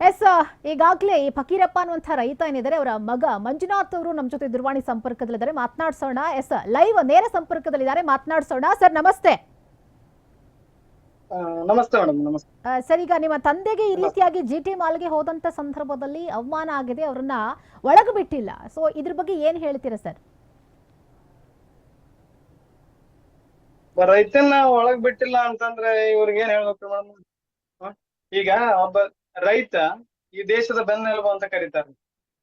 S ಈಗಾಗಲೇ ಈ ಫಕೀರಪ್ಪ ಅನ್ನುವಂಥ ರೈತ ಏನಿದ್ದಾರೆ ಅವರ ಮಗ ಮಂಜುನಾಥ್ ಅವರು ನಮ್ಮ ಜೊತೆ ದೂರವಾಣಿ ಸಂಪರ್ಕದಲ್ಲಿದ್ದಾರೆ. ಮಾತನಾಡಿಸೋಣ. ಎಸ್ ಲೈವ್ ನೇರ ಸಂಪರ್ಕದಲ್ಲಿದ್ದಾರೆ. ಮಾತನಾಡಿಸೋಣ. ಸರ್ ನಮಸ್ತೆ. ನಮಸ್ತೆ ಮೇಡಮ್ ನಮಸ್ತೆ. ಸರ್ ಈಗ ನಿಮ್ಮ ತಂದೆಗೆ ಈ ರೀತಿಯಾಗಿ ಜಿ ಟಿ ಮಾಲ್ಗೆ ಹೋದಂತ ಸಂದರ್ಭದಲ್ಲಿ ಅವಮಾನ ಆಗಿದೆ ಅವ್ರನ್ನ ಒಳಗೆ ಬಿಟ್ಟಿಲ್ಲ. ಸೊ ಇದ್ರ ಬಗ್ಗೆ ಏನ್ ಹೇಳ್ತೀರಾ ಸರ್? ರೈತನ ಒಳಗ್ ಬಿಟ್ಟಿಲ್ಲ ಅಂತಂದ್ರೆ ಇವ್ರಿಗೆ ಏನ್ ಹೇಳ್ಬೇಕು ಮೇಡಮ್? ಈಗ ಒಬ್ಬ ರೈತ ಈ ದೇಶದ ಬೆನ್ನೆಲುಬು ಅಂತ ಕರೀತಾರೆ.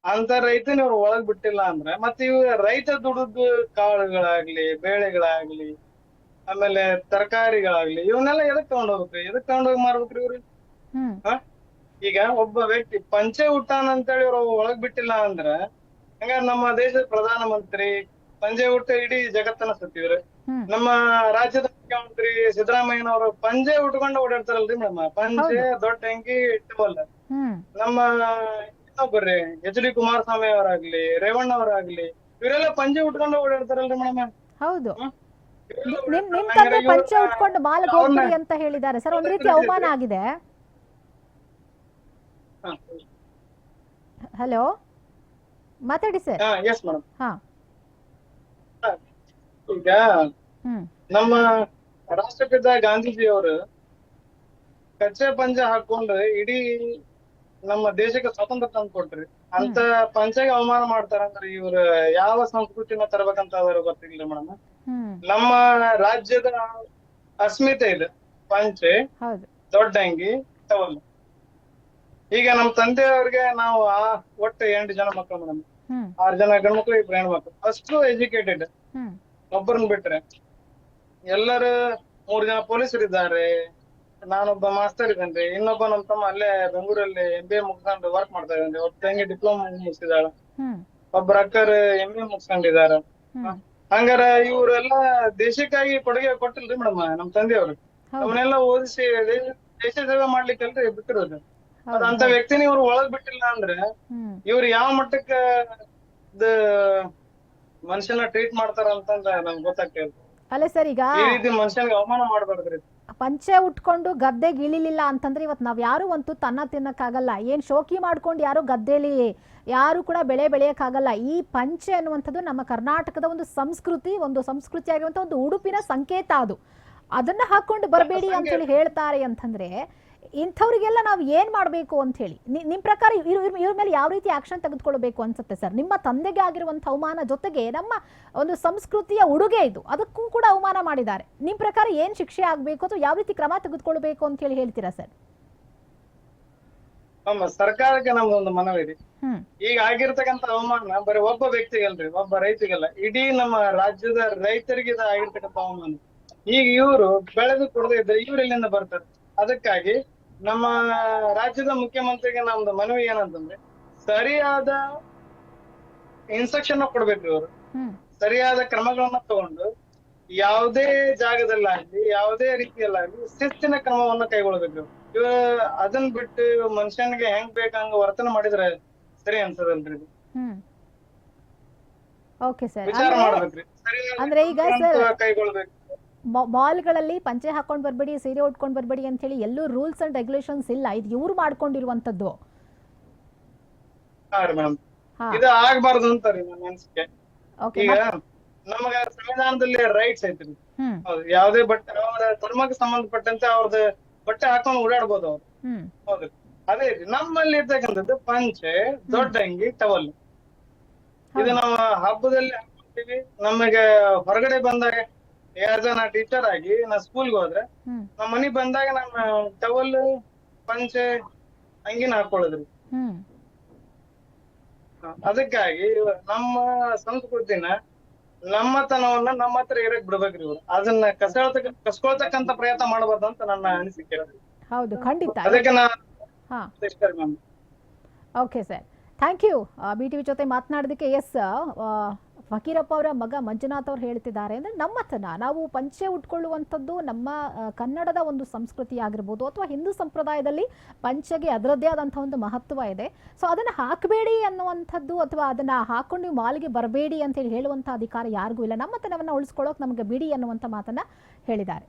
ಅಂತ ರೈತನ ಇವ್ರು ಒಳಗ್ ಬಿಟ್ಟಿಲ್ಲ ಅಂದ್ರೆ ಮತ್ತೆ ಇವ್ ರೈತ ದುಡಿದ ಕಾಳುಗಳಾಗ್ಲಿ ಬೇಳೆಗಳಾಗ್ಲಿ ಆಮೇಲೆ ತರಕಾರಿಗಳಾಗ್ಲಿ ಇವನ್ನೆಲ್ಲ ಎದಕ್ ತಗೊಂಡ್ ಹೋಗ್ಬೇಕ್ರಿ ಎದಕ್ ತಗೊಂಡ್ ಹೋಗಿ ಮಾರ್ಬೇಕ್ರಿ ಇವ್ರಿ? ಈಗ ಒಬ್ಬ ವ್ಯಕ್ತಿ ಪಂಚೆ ಹುಟ್ಟಾನ ಅಂತೇಳಿ ಇವ್ರು ಒಳಗ್ ಬಿಟ್ಟಿಲ್ಲ ಅಂದ್ರ ಹಂಗ ನಮ್ಮ ದೇಶದ ಪ್ರಧಾನ ಮಂತ್ರಿ ಪಂಚೆ ಹುಟ್ಟ ಇಡೀ ಜಗತ್ತನ್ನ ಸುತ್ತಿದ್ರು ಹ್ಮ್ ನಮ್ಮ ರಾಜ್ಯದ ಮುಖ್ಯಮಂತ್ರಿ ಸಿದ್ದರಾಮಯ್ಯನವರು ಪಂಜೆ ಉಟ್ಕೊಂಡು ಓಡಾಡ್ತಾರಲ್ರಿ ಮೇಡಮ್. ಪಂಜೆ ದೊಡ್ಡ ಅಂಗಿ ಇಟ್ಟವಲ್ಲ ನಮ್ಮ ಇನ್ನೊಬ್ಬರ್ರಿ ಎಚ್ ಡಿ ಕುಮಾರಸ್ವಾಮಿ ಅವರಾಗ್ಲಿ ರೇವಣ್ಣ ಅವರಾಗ್ಲಿ ಇವರೆಲ್ಲ ಪಂಜೆ ಉಟ್ಕೊಂಡು ಓಡಾಡ್ತಾರಲ್ರಿ ಮೇಡಮ್. ಹೌದು. ನಿಮ್ ನಿಮ್ ತಂದೆ ಪಂಚೆ ಉಟ್ಕೊಂಡು ಮಾಲ್ಗೆ ಹೋಗ್ಬಿಡಿ ಅಂತ ಹೇಳಿದ್ದಾರೆ. ಸರ್ ಒಂದ್ ರೀತಿ ಅವಮಾನ ಆಗಿದೆ. ಹಲೋ? ಮಾತಾಡಿ ಸರ್. ಹಾ. ಈಗ ನಮ್ಮ ರಾಷ್ಟ್ರಪಿತ ಗಾಂಧೀಜಿ ಅವರು ಕಚ್ಚೆ ಪಂಚ ಹಾಕೊಂಡು ಇಡೀ ನಮ್ಮ ದೇಶಕ್ಕೆ ಸ್ವಾತಂತ್ರ್ಯ ತಂದು ಕೊಟ್ರಿ. ಅಂತ ಪಂಚೆಗೆ ಅವಮಾನ ಮಾಡ್ತಾರಂದ್ರೆ ಇವ್ರ ಯಾವ ಸಂಸ್ಕೃತಿನ ತರಬೇಕಂತ ಅವರು ಗೊತ್ತಿಲ್ಲ ಮೇಡಮ್ ನಮ್ಮ ರಾಜ್ಯದ ಅಸ್ಮಿತೆ ಇದೆ ಪಂಚೆ. ದೊಡ್ಡ ಅಂಗಿ ಟವಲ್ ಈಗ ನಮ್ ತಂದೆಯವ್ರಿಗೆ ನಾವು ಆ ಒಟ್ಟು ಎಂಟು ಜನ ಮಕ್ಕಳು ಮೇಡಮ್. ಆರ್ ಜನ ಗಂಡ್ಮಕ್ಳು ಇಬ್ರು ಹೆಣ್ಮಕ್ಳು ಅಷ್ಟು ಎಜುಕೇಟೆಡ್ ಒಬ್ಬರನ್ನ ಬಿಟ್ರೆ ಎಲ್ಲರೂ ಮೂರ್ ಜನ ಪೊಲೀಸರು ಇದ್ದಾರೆ ನಾನೊಬ್ಬ ಮಾಸ್ತರ್ ಇದ್ದೇನೆ ಇನ್ನೊಬ್ಬ ನಮ್ಮ ತಮ್ಮ ಅಲ್ಲೇ ಬೆಂಗಳೂರಲ್ಲಿ ಎಂ ಬಿ ಎ ಮುಗಿಸ್ಕೊಂಡು ವರ್ಕ್ ಮಾಡ್ತಾ ಇದ್ದಾನೆ. ಒಬ್ಬ ತಂಗಿ ಡಿಪ್ಲೊಮಾ ಮುಗಿಸಿದಾಳ ಒಬ್ಬರ ಅಕ್ಕರ್ ಎಂ ಎ ಮುಗಿಸ್ಕೊಂಡಿದಾರ ಹ್ಮ್. ಹಂಗಾರ ಇವ್ರೆಲ್ಲ ದೇಶಕ್ಕಾಗಿ ಕೊಡುಗೆ ಕೊಟ್ಟಿಲ್ರಿ ಮೇಡಮ್ ನಮ್ ತಂದೆಯವ್ರು. ಅವನ್ನೆಲ್ಲ ಓದಿಸಿ ದೇಶ ಸೇವೆ ಮಾಡ್ಲಿಕ್ಕೆಲ್ರಿ ಬಿಟ್ಟಿರೋದು. ಅಂತ ವ್ಯಕ್ತಿನ ಇವ್ರು ಒಳಗ್ ಬಿಟ್ಟಿಲ್ಲ ಅಂದ್ರೆ ಇವ್ರು ಯಾವ ಮಟ್ಟಕ್ಕ ಮನುಷ್ಯನ ಟ್ರೀಟ್ ಮಾಡ್ತಾರ ಅಂತಂದ ನಮ್ಗೆ ಗೊತ್ತಾಗ್ತದೆ ಅಲ್ಲೇ ಸರ್ ಈಗ ಈ ರೀತಿ ಮನುಷ್ಯನಿಗೆ ಅವಮಾನ ಮಾಡಬಾರ್ದ್ರಿ. ಪಂಚೆ ಉಟ್ಕೊಂಡು ಗದ್ದೆಗೆ ಇಳಿಲಿಲ್ಲ ಅಂತಂದ್ರೆ ಇವತ್ತು ನಾವ್ ಯಾರು ಒಂದು ತನ್ನ ತಿನ್ನಕ್ಕಾಗಲ್ಲ. ಏನ್ ಶೋಕಿ ಮಾಡ್ಕೊಂಡು ಯಾರು ಗದ್ದೆಲಿ ಯಾರು ಕೂಡ ಬೆಳೆ ಬೆಳೆಯಕ್ಕಾಗಲ್ಲ. ಈ ಪಂಚೆ ಅನ್ನುವಂಥದ್ದು ನಮ್ಮ ಕರ್ನಾಟಕದ ಒಂದು ಸಂಸ್ಕೃತಿ ಒಂದು ಸಂಸ್ಕೃತಿ ಆಗಿರುವಂತ ಒಂದು ಉಡುಪಿನ ಸಂಕೇತ ಅದು. ಅದನ್ನ ಹಾಕೊಂಡು ಬರಬೇಡಿ ಅಂತ ಹೇಳಿ ಹೇಳ್ತಾರೆ ಅಂತಂದ್ರೆ ಇಂಥವ್ರಿಗೆಲ್ಲ ನಾವು ಏನ್ ಮಾಡಬೇಕು ಅಂತ ಹೇಳಿ. ನಿ- ನಿಮ್ ಪ್ರಕಾರ ಇವ್ರ ಮೇಲೆ ಯಾವ ರೀತಿ ಆಕ್ಷನ್ ತೆಗೆದುಕೊಳ್ಬೇಕು ಅನ್ಸುತ್ತೆ ಸರ್? ನಿಮ್ಮ ತಂದೆಗೆ ಆಗಿರುವಂತ ಅವಮಾನ ಜೊತೆಗೆ ನಮ್ಮ ಒಂದು ಸಂಸ್ಕೃತಿಯ ಉಡುಗೆ ಇದು. ಅದಕ್ಕೂ ಕೂಡ ಅವಮಾನ ಮಾಡಿದ್ದಾರೆ. ನಿಮ್ ಪ್ರಕಾರ ಏನ್ ಶಿಕ್ಷೆ ಆಗ್ಬೇಕು ಅಥವಾ ಯಾವ ರೀತಿ ಕ್ರಮ ತೆಗೆದುಕೊಳ್ಬೇಕು ಅಂತ ಹೇಳಿ ಹೇಳ್ತೀರಾ ಸರ್? ನಮ್ಮ ಸರ್ಕಾರಕ್ಕೆ ನಮ್ದೊಂದು ಮನವಿ ಇದೆ. ಈಗ ಆಗಿರ್ತಕ್ಕಂಥ ಅವಮಾನ ಬರೀ ಒಬ್ಬ ವ್ಯಕ್ತಿಗಲ್ರಿ ಒಬ್ಬ ರೈತಿಗಲ್ಲ ಇಡೀ ನಮ್ಮ ರಾಜ್ಯದ ರೈತರಿಗೆ ಆಗಿರ್ತಕ್ಕಂಥ ಅವಮಾನ. ಈಗ ಇವರು ಬೆಳೆದು ಕೊಡದೇ ಇದ್ರೆ ಇವ್ರು ಎಲ್ಲಿಂದ ಬರ್ತಾರೆ. ಅದಕ್ಕಾಗಿ ನಮ್ಮ ರಾಜ್ಯದ ಮುಖ್ಯಮಂತ್ರಿಗೆ ನಮ್ದು ಮನವಿ ಏನಂತಂದ್ರೆ ಸರಿಯಾದ ಇನ್ಸ್ಟ್ರಕ್ಷನ್ ಕೊಡ್ಬೇಕು ಇವರು. ಸರಿಯಾದ ಕ್ರಮಗಳನ್ನ ತಗೊಂಡು ಯಾವುದೇ ಜಾಗದಲ್ಲಾಗ್ಲಿ ಯಾವುದೇ ರೀತಿಯಲ್ಲಾಗ್ಲಿ ಶಿಸ್ತಿನ ಕ್ರಮವನ್ನ ಕೈಗೊಳ್ಬೇಕು ಇವ ಅದನ್ ಬಿಟ್ಟು ಮನುಷ್ಯನಿಗೆ ಹೆಂಗ್ ಬೇಕಂಗ ವರ್ತನೆ ಮಾಡಿದ್ರೆ ಸರಿ ಅನ್ಸದಲ್ರಿ ವಿಚಾರ ಮಾಡ್ಬೇಕ್ರಿ. ಸರಿಯಾದ ಕೈಗೊಳ್ಬೇಕು. ಮಾಲ್ಗಳಲ್ಲಿ ಪಂಚೆ ಹಾಕೊಂಡು ಬರಬೇಡಿ ಸೀರೆ ಉಟ್ಕೊಂಡು ಬರಬೇಡಿ ಅಂತ ಹೇಳಿ ಎಲ್ಲೂ ರೂಲ್ಸ್ ಅಂಡ್ ರೆಗ್ಯುಲೇಷನ್ಸ್ ಇಲ್ಲ. ಇದು ಇವ್ರು ಮಾಡ್ಕೊಂಡಿರುವಂತದ್ದು ಇದು ಆಗ್ಬಾರ್ದು ಅಂತಾರೆ ನನ್ನ ಅನ್ಸಿಕೆ. ಈಗ ನಮಗ ಸಂವಿಧಾನದಲ್ಲಿ ರೈಟ್ಸ್ ಐತ್ರಿ. ಯಾವ್ದೇ ಬಟ್ಟೆ ಅವ್ರ ಧರ್ಮಕ್ಕೆ ಸಂಬಂಧಪಟ್ಟಂತೆ ಅವ್ರದ್ದು ಬಟ್ಟೆ ಹಾಕೊಂಡು ಓಡಾಡ್ಬೋದು ಅವ್ರು. ಹೌದು. ಅದೇ ರೀ ನಮ್ಮಲ್ಲಿ ಇರ್ತಕ್ಕಂಥದ್ದು ಪಂಚೆ ದೊಡ್ಡ ಅಂಗಿ ಟವಲ್. ಇದು ನಾವು ಹಬ್ಬದಲ್ಲಿ ಹಾಕೊಂತೀವಿ. ನಮಗೆ ಹೊರಗಡೆ ಬಂದಾಗ ಯಾರ್ ನಾ ಟೀಚರ್ ಆಗಿ ನಾ ಸ್ಕೂಲ್ಗೆ ಹೋದ್ರೆ ನಮ್ ನಮ್ಮ ಮನಿಗ್ ಬಂದಾಗ ನಾನು ಟವಲ್ ಪಂಚೆ ಅಂಗಿನ ಹಾಕೊಳ್ಳೋದ್ರಿ. ಅದಕ್ಕಾಗಿ ನಮ್ಮ ಸಂಸ್ಕೃತಿನ ನಮ್ಮತನವನ್ನ ನಮ್ಮ ಹತ್ರ ಇರಕ್ ಬಿಡ್ಬೇಕ್ರಿ ಇವ್ರು. ಅದನ್ನ ಕಸಳ್ತಕ್ಕ ಕಸ್ಕೊಳ್ತಕ್ಕಂತ ಪ್ರಯತ್ನ ಮಾಡಬಾರ್ದು ಅಂತ ನನ್ನ ಅನಿಸಿಕೆ ಹೌದು ಖಂಡಿತ. ಅದಕ್ಕೆ ನಾನು okay sir. Thank you. B T V ಜೊತೆ ಮಾತನಾಡೋದಕ್ಕೆ ಎಸ್ ಫಕೀರಪ್ಪ ಅವರ ಮಗ ಮಂಜುನಾಥ್ ಅವ್ರು ಹೇಳ್ತಿದ್ದಾರೆ ಅಂದರೆ ನಮ್ಮತನ. ನಾವು ಪಂಚೆ ಉಟ್ಕೊಳ್ಳುವಂಥದ್ದು ನಮ್ಮ ಕನ್ನಡದ ಒಂದು ಸಂಸ್ಕೃತಿ ಆಗಿರ್ಬೋದು ಅಥವಾ ಹಿಂದೂ ಸಂಪ್ರದಾಯದಲ್ಲಿ ಪಂಚೆಗೆ ಅದರದ್ದೇ ಆದಂಥ ಒಂದು ಮಹತ್ವ ಇದೆ. ಸೊ ಅದನ್ನು ಹಾಕಬೇಡಿ ಅನ್ನುವಂಥದ್ದು ಅಥವಾ ಅದನ್ನು ಹಾಕೊಂಡು ನೀವು ಮಾಲಿಗೆ ಬರಬೇಡಿ ಅಂತೇಳಿ ಹೇಳುವಂಥ ಅಧಿಕಾರ ಯಾರಿಗೂ ಇಲ್ಲ. ನಮ್ಮತನವನ್ನು ಉಳಿಸ್ಕೊಳ್ಳೋಕೆ ನಮಗೆ ಬಿಡಿ ಅನ್ನುವಂಥ ಮಾತನ್ನು ಹೇಳಿದ್ದಾರೆ.